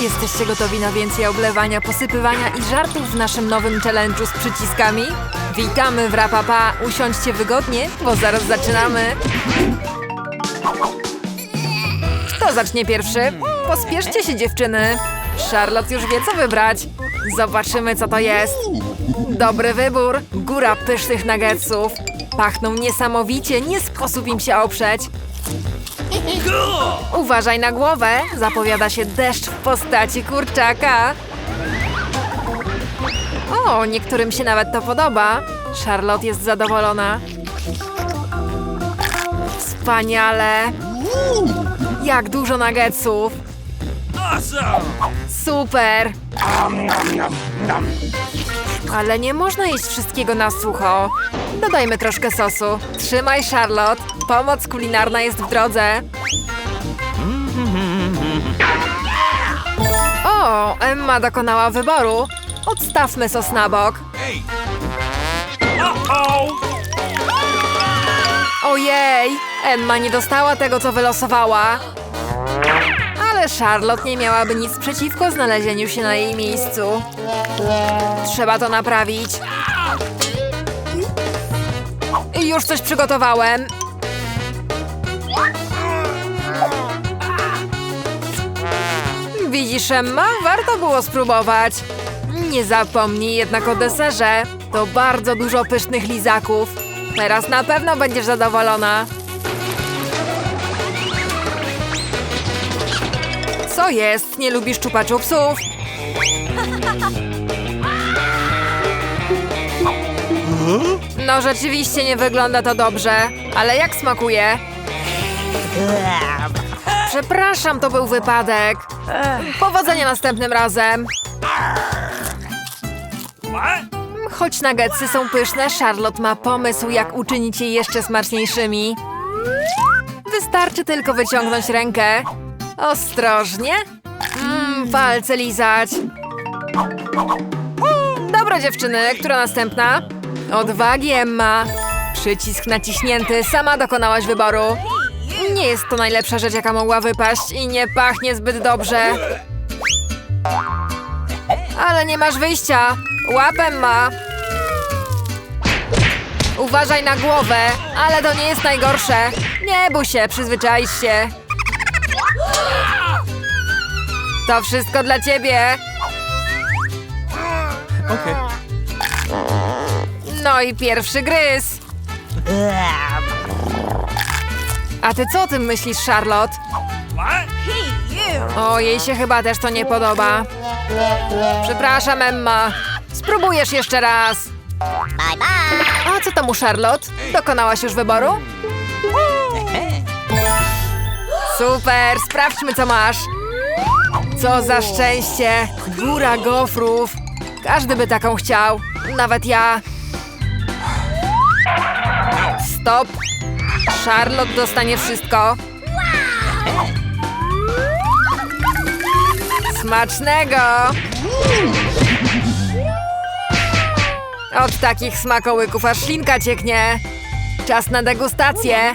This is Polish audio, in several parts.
Jesteście gotowi na więcej oblewania, posypywania i żartów w naszym nowym challenge'u z przyciskami? Witamy w Rapapa! Usiądźcie wygodnie, bo zaraz zaczynamy! Kto zacznie pierwszy? Pospieszcie się dziewczyny! Charlotte już wie co wybrać. Zobaczymy co to jest. Dobry wybór. Góra pysznych nuggetsów. Pachną niesamowicie, nie sposób im się oprzeć. Uważaj na głowę, zapowiada się deszcz w postaci kurczaka. O, niektórym się nawet to podoba. Charlotte jest zadowolona. Wspaniale. Jak dużo nuggetsów. Super. Ale nie można jeść wszystkiego na sucho. Dodajmy troszkę sosu. Trzymaj, Charlotte. Pomoc kulinarna jest w drodze. O, Emma dokonała wyboru. Odstawmy sos na bok. Ojej, Emma nie dostała tego, co wylosowała. Charlotte nie miałaby nic przeciwko znalezieniu się na jej miejscu. Trzeba to naprawić. Już coś przygotowałem. Widzisz, Emma? Warto było spróbować. Nie zapomnij jednak o deserze. To bardzo dużo pysznych lizaków. Teraz na pewno będziesz zadowolona. Co jest? Nie lubisz czupa-czupsów? No rzeczywiście nie wygląda to dobrze, ale jak smakuje? Przepraszam, to był wypadek. Powodzenia następnym razem. Choć nuggetsy są pyszne, Charlotte ma pomysł, jak uczynić je jeszcze smaczniejszymi. Wystarczy tylko wyciągnąć rękę. Ostrożnie. Mmm, palce lizać. Dobra dziewczyny, która następna? Odwagi, Emma. Przycisk naciśnięty, sama dokonałaś wyboru. Nie jest to najlepsza rzecz, jaka mogła wypaść i nie pachnie zbyt dobrze. Ale nie masz wyjścia. Łap, Emma. Uważaj na głowę, ale to nie jest najgorsze. Nie bój się, przyzwyczaisz się. To wszystko dla ciebie. Okej. No i pierwszy gryz. A ty co o tym myślisz, Charlotte? O, jej się chyba też to nie podoba. Przepraszam, Emma. Spróbujesz jeszcze raz. Bye bye. A co tam u Charlotte? Dokonałaś już wyboru? Super, sprawdźmy co masz. Co za szczęście! Góra gofrów! Każdy by taką chciał, nawet ja. Stop! Charlotte dostanie wszystko. Smacznego! Od takich smakołyków aż ślinka cieknie. Czas na degustację.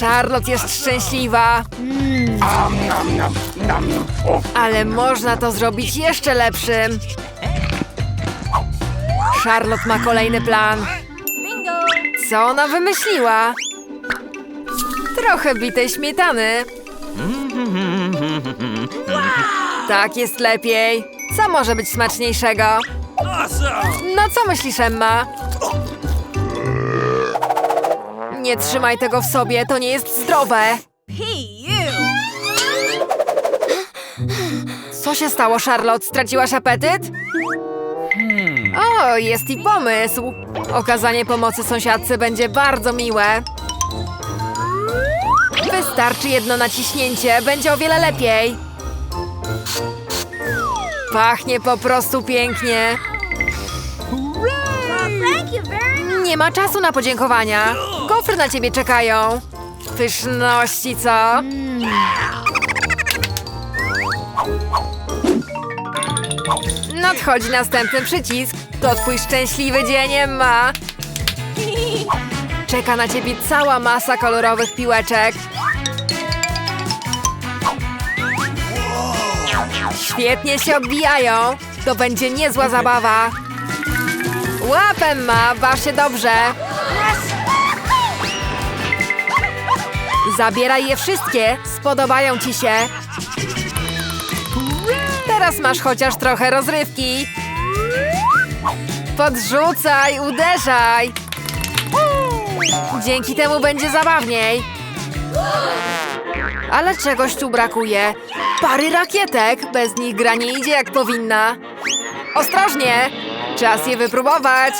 Charlotte jest szczęśliwa. Ale można to zrobić jeszcze lepszym. Charlotte ma kolejny plan. Co ona wymyśliła? Trochę bitej śmietany. Tak jest lepiej. Co może być smaczniejszego? No co myślisz, Emma? Nie trzymaj tego w sobie, to nie jest zdrowe. Co się stało, Charlotte? Straciłaś apetyt? O, jest i pomysł. Okazanie pomocy sąsiadce będzie bardzo miłe. Wystarczy jedno naciśnięcie, będzie o wiele lepiej. Pachnie po prostu pięknie. Nie ma czasu na podziękowania kofry na ciebie czekają. Pyszności, co? Nadchodzi następny przycisk. To twój szczęśliwy dzień, ma. Czeka na ciebie cała masa kolorowych piłeczek. Świetnie się odbijają. To będzie niezła zabawa. Łap, ma. baw się dobrze. Zabieraj je wszystkie, spodobają ci się. Teraz masz chociaż trochę rozrywki. Podrzucaj, uderzaj. Dzięki temu będzie zabawniej. Ale czegoś tu brakuje. Pary rakietek. Bez nich gra nie idzie jak powinna. Ostrożnie! Czas je wypróbować.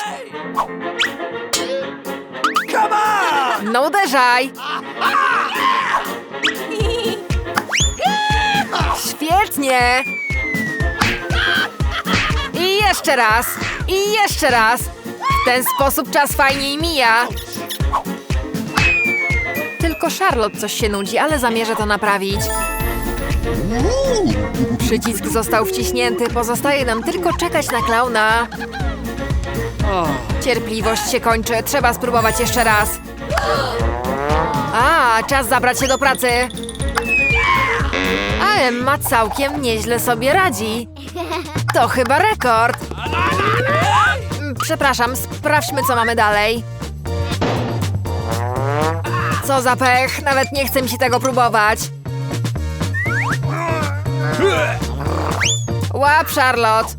No uderzaj! Świetnie! I jeszcze raz! I jeszcze raz! W ten sposób czas fajniej mija. Tylko Charlotte coś się nudzi, ale zamierza to naprawić. Przycisk został wciśnięty, pozostaje nam tylko czekać na klauna. Cierpliwość się kończy, trzeba spróbować jeszcze raz. A, czas zabrać się do pracy. Emma całkiem nieźle sobie radzi. To chyba rekord. Przepraszam, sprawdźmy co mamy dalej. Co za pech, nawet nie chce mi się tego próbować. Łap, Charlotte.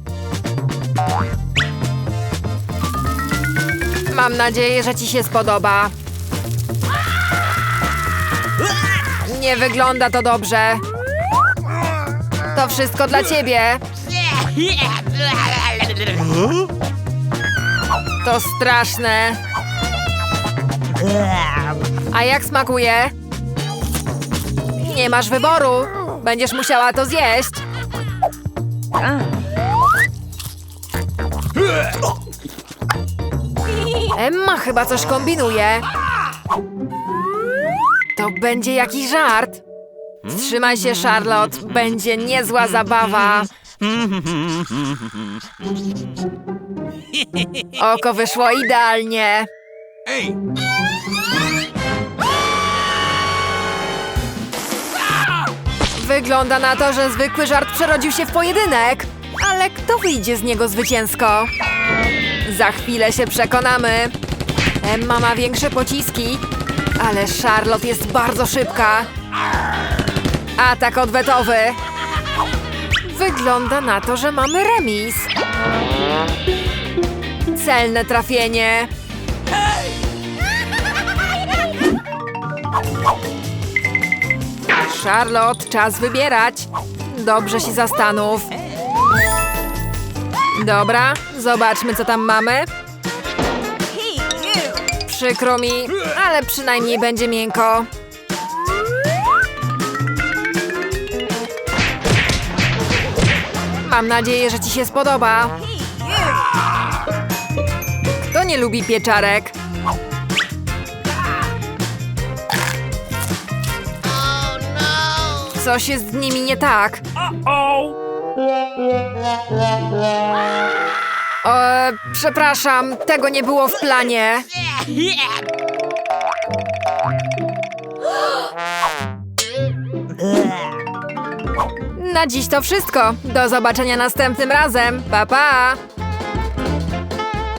Mam nadzieję, że ci się spodoba. Nie wygląda to dobrze. To wszystko dla ciebie. To straszne. A jak smakuje? Nie masz wyboru. Będziesz musiała to zjeść. Emma chyba coś kombinuje. To będzie jakiś żart. Wstrzymaj się, Charlotte. Będzie niezła zabawa. Oko wyszło idealnie. Wygląda na to, że zwykły żart przerodził się w pojedynek. Ale kto wyjdzie z niego zwycięsko? Za chwilę się przekonamy. Emma ma większe pociski, ale Charlotte jest bardzo szybka. Atak odwetowy. Wygląda na to, że mamy remis. Celne trafienie. Charlotte, czas wybierać. Dobrze się zastanów. Dobra, zobaczmy co tam mamy. Przykro mi, ale przynajmniej będzie miękko. Mam nadzieję, że ci się spodoba. Kto nie lubi pieczarek? Coś jest z nimi nie tak. E, przepraszam, tego nie było w planie. Na dziś to wszystko. Do zobaczenia następnym razem. Pa pa!